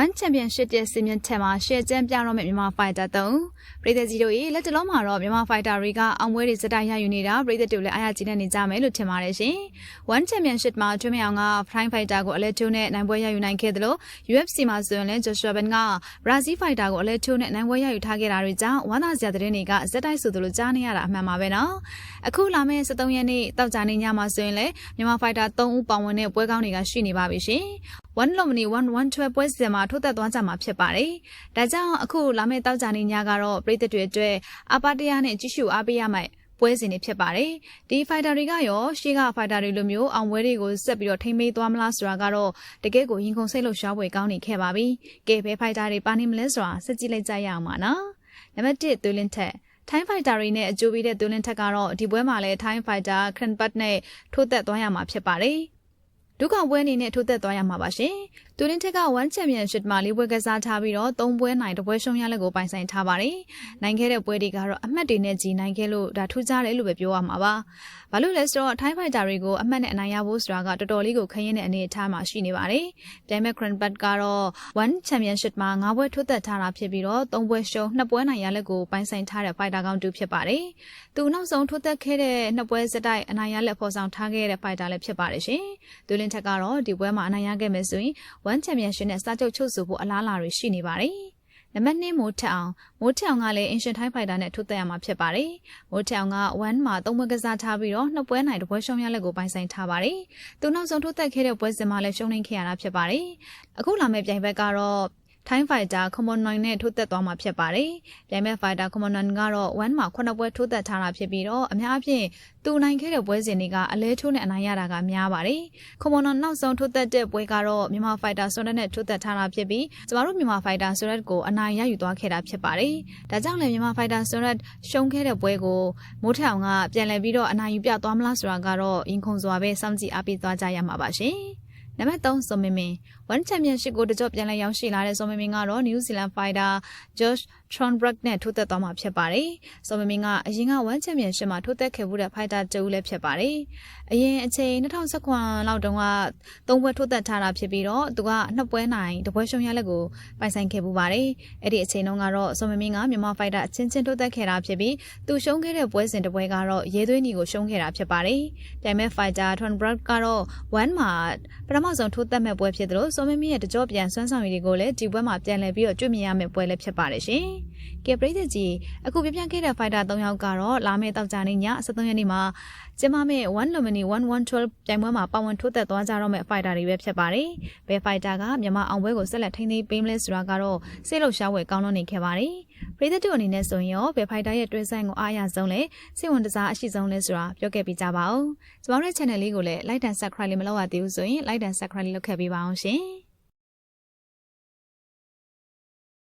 One Championship ရဲ့စီမံချက်မှာရှယ်ကျန်းပြတော့မယ့်မြန်မာဖိုက်တာ3ပြည်သက်ကြီးတို့ရေလက်တလုံးမှာတော့မြန်မာဖိုက်တာတွေကအောင်ပွဲတွေစတိုက်ရယူနေတာပြည်သက်တို့လည်းအားရကြည်နေနေကြမယ်လို့ထင်ပါတယ်ရှင်။ One Championship မှာထွေးမြောင်က Prime Fighter ကိုအလဲချိုးနဲ့နိုင်ပွဲရယူနိုင်ခဲ့တယ်လို့ UFC မှာဆိုရင်လည်း Joshua Ben က Brazil Fighter ကိုအလဲချိုးနဲ့နိုင်ပွဲရယူထားခဲ့တာတွေကြောင့်ဝမ်းသာစရာသတင်းတွေကဇက်တိုက်ဆိုသလိုကြားနေရတာအမှန်ပါပဲနော်။အခုလာမယ့်73ရက်နေ့တောက်ကြနေညမှာဆိုရင်လည်းမြန်မာဖိုက်တာ3ဦးပါဝင်တဲ့ပွဲကောင်းတွေကရှိနေပါပြီရှင်။ One Lomini 112ပွဲစဉ်မှာထိုးသက်သွားကြမှာဖြစ်ပါတယ်။ဒါကြောင့်အခုလာမယ့်တောက်ကြနေညကတော့ပြည်သက်တွေအတွက်အပါတရားနဲ့ကြီးစုအားပေးရမယ့်ပွဲစဉ်တွေဖြစ်ပါတယ်။ဒီဖိုက်တာတွေကရောရှေ့ကဖိုက်တာတွေလိုမျိုးအောင်ပွဲတွေကိုဆက်ပြီးတော့ထိမ့်မေးသွားမလားဆိုတာကတော့တကယ့်ကိုရင်ခုန်စိတ်လို့ရှားပွဲကောင်းနေခဲ့ပါပြီ။ကဲဘယ်ဖိုက်တာတွေပါနေမလဲဆိုတာစစ်ကြည့်လိုက်ကြရအောင်ပါနော်။နံပါတ်1သွေးလင်းထက်ထိုင်းဖိုက်တာတွေနဲ့အကျိုးပေးတဲ့သွေးလင်းထက်ကတော့ဒီပွဲမှာလည်းထိုင်းဖိုက်တာခရန်ပတ်နဲ့ထိုးသက်သွားရမှာဖြစ်ပါတယ်။ ဒုက္ခပွဲအနေနဲ့ထိုးသက်သွားရမှာပါရှင်။ တူရင်းထက်က1 Championship မှာလေးပွဲကစားထားပြီးတော့3ပွဲနိုင်တပွဲရှုံးရလက်ကိုပိုင်ဆိုင်ထားပါတယ်။နိုင်ခဲ့တဲ့ပွဲတွေကတော့အမှတ်တွေနဲ့ကြီးနိုင်ခဲ့လို့ဒါထူးခြားတယ်လို့ပဲပြောရမှာပါ။ဘာလို့လဲဆိုတော့ထိုင်းဖိုက်တာတွေကိုအမှတ်နဲ့အနိုင်ရဖို့ဆိုတာကတော်တော်လေးကိုခရင်တဲ့အနေအထားမှာရှိနေပါတယ်။ပြိုင်မဲ့ Grand Bat ကတော့1 Championship မှာ9ပွဲထိုးသက်ထားတာဖြစ်ပြီးတော့3ပွဲရှုံး2ပွဲနိုင်ရလက်ကိုပိုင်ဆိုင်ထားတဲ့ဖိုက်တာကောင်တူဖြစ်ပါတယ်။သူနောက်ဆုံးထိုးသက်ခဲ့တဲ့2ပွဲစတိုက်အနိုင်ရလက်ဖော်ဆောင်ထားခဲ့တဲ့ဖိုက်တာလည်းဖြစ်ပါတယ်ရှင်။သူလင်းထက်ကတော့ဒီပွဲမှာအနိုင်ရခဲ့မယ်ဆိုရင်1 Championship နဲ့စာချုပ်ချုပ်ဆိုဖို့အလားအလာတွေရှိနေပါတယ်။နံပါတ်2မိုးထက်အောင်မိုးထက်အောင်ကလည်း Ancient Thai Fighter နဲ့ထိုးသက်ရမှာဖြစ်ပါတယ်။မိုးထက်အောင်က1မှာ3ပွဲကစားထားပြီးတော့နှစ်ပွဲနိုင်တစ်ပွဲရှုံးရလက်ကိုပိုင်ဆိုင်ထားပါတယ်။သူနောက်ဆုံးထိုးသက်ခဲ့တဲ့ပွဲစဉ်မှာလည်းရှုံးနိမ့်ခဲ့ရတာဖြစ်ပါတယ်။အခုလာမယ့်ပြိုင်ဘက်ကတော့ ထိုင်းဖိုက်တာကွန်မွန်9နဲ့ထိုးသက်သွားမှာဖြစ်ပါတယ်။ပြိုင်မဲ့ဖိုက်တာကွန်မွန်9ကတော့1မှာ9ပွဲထိုးသက်ထားတာဖြစ်ပြီးတော့အများအပြားသူနိုင်ခဲ့တဲ့ပွဲစဉ်တွေကအလဲထိုးနဲ့အနိုင်ရတာကများပါတယ်။ကွန်မွန်9နောက်ဆုံးထိုးသက်တဲ့ပွဲကတော့မြန်မာဖိုက်တာဆိုရက်နဲ့ထိုးသက်ထားတာဖြစ်ပြီးကျမတို့မြန်မာဖိုက်တာဆိုရက်ကိုအနိုင်ရယူသွားခဲ့တာဖြစ်ပါတယ်။ဒါကြောင့်လည်းမြန်မာဖိုက်တာဆိုရက်ရှုံးခဲ့တဲ့ပွဲကိုမိုးထအောင်ကပြန်လည်ပြီးတော့အနိုင်ယူပြသွားမလားဆိုတာကတော့ရင်ခုန်စွာပဲစောင့်ကြည့်အားပေးသွားကြရမှာပါရှင်။ နံပါတ်3ဆိုမင်မင် One Championship ကိုတကြော့ပြန်လည်ရောက်ရှိလာတဲ့ဆိုမင်မင်ကတော့ New Zealand Fighter Josh Tronbrook နဲ့ထိုးသက်သွားမှာဖြစ်ပါတယ်။ဆိုမင်မင်ကအရင်က One Championship မှာထိုးသက်ခဲ့မှုတဲ့ Fighter တူလည်းဖြစ်ပါတယ်။အရင်အချိန်2019လောက်တုန်းကသုံးပွဲထိုးသက်ထားတာဖြစ်ပြီးတော့သူကနှစ်ပွဲနိုင်တပွဲရှုံးရလက်ကိုပိုင်ဆိုင်ခဲ့ပူပါတယ်။အဲ့ဒီအချိန်တုန်းကတော့ဆိုမင်မင်ကမြန်မာ Fighter အချင်းချင်းထိုးသက်ခဲ့တာဖြစ်ပြီးသူရှုံးခဲ့တဲ့ပွဲစဉ်တစ်ပွဲကတော့ရဲသွေးနီကိုရှုံးခဲ့တာဖြစ်ပါတယ်။ပြိုင်မဲ့ Fighter Tronbrook ကတော့1မှာပထမဆုံးထိုးသက်မဲ့ပွဲဖြစ်တယ်လို့ဆိုမမီရဲ့တကြောပြန်ဆွမ်းဆောင်ရည်တွေကိုလည်းဒီပွဲမှာပြန်လည်ပြီးတော့တွေ့မြင်ရမယ့်ပွဲလည်းဖြစ်ပါတယ်ရှင်။ကဲပရိသတ်ကြီးအခုပြပြခဲ့တဲ့ fighter 3ယောက်ကတော့လာမယ့်တောက်ကြနေ့ည73ရက်နေ့မှာကျမမဲ့1 Lumini 1112ပြိုင်ပွဲမှာပါဝင်ထိုးသက်သွားကြတော့မယ့် fighter တွေပဲဖြစ်ပါတယ်။ဘယ် fighter ကမြန်မာအောင်ပွဲကိုဆက်လက်ထိန်းသိမ်းပေးမလဲဆိုတာကတော့စိတ်လှုပ်ရှားဝယ်ကောင်းလို့နေခဲ့ပါတယ်။ပရိသတ်တို့အနေနဲ့ဆိုရင်ရောဘယ် fighter ရဲ့တွဲဆိုင်ကိုအားရဆုံးလဲစိတ်ဝင်စားအရှိဆုံးလဲဆိုတာပြောခဲ့ပေးကြပါဦး။ကျမတို့ရဲ့ channel လေးကိုလည်း like and subscribe လေးမလုပ်ရသေးဘူးဆိုရင် like and subscribe လေးလုပ်ခဲ့ပေးပါအောင်ရှင်။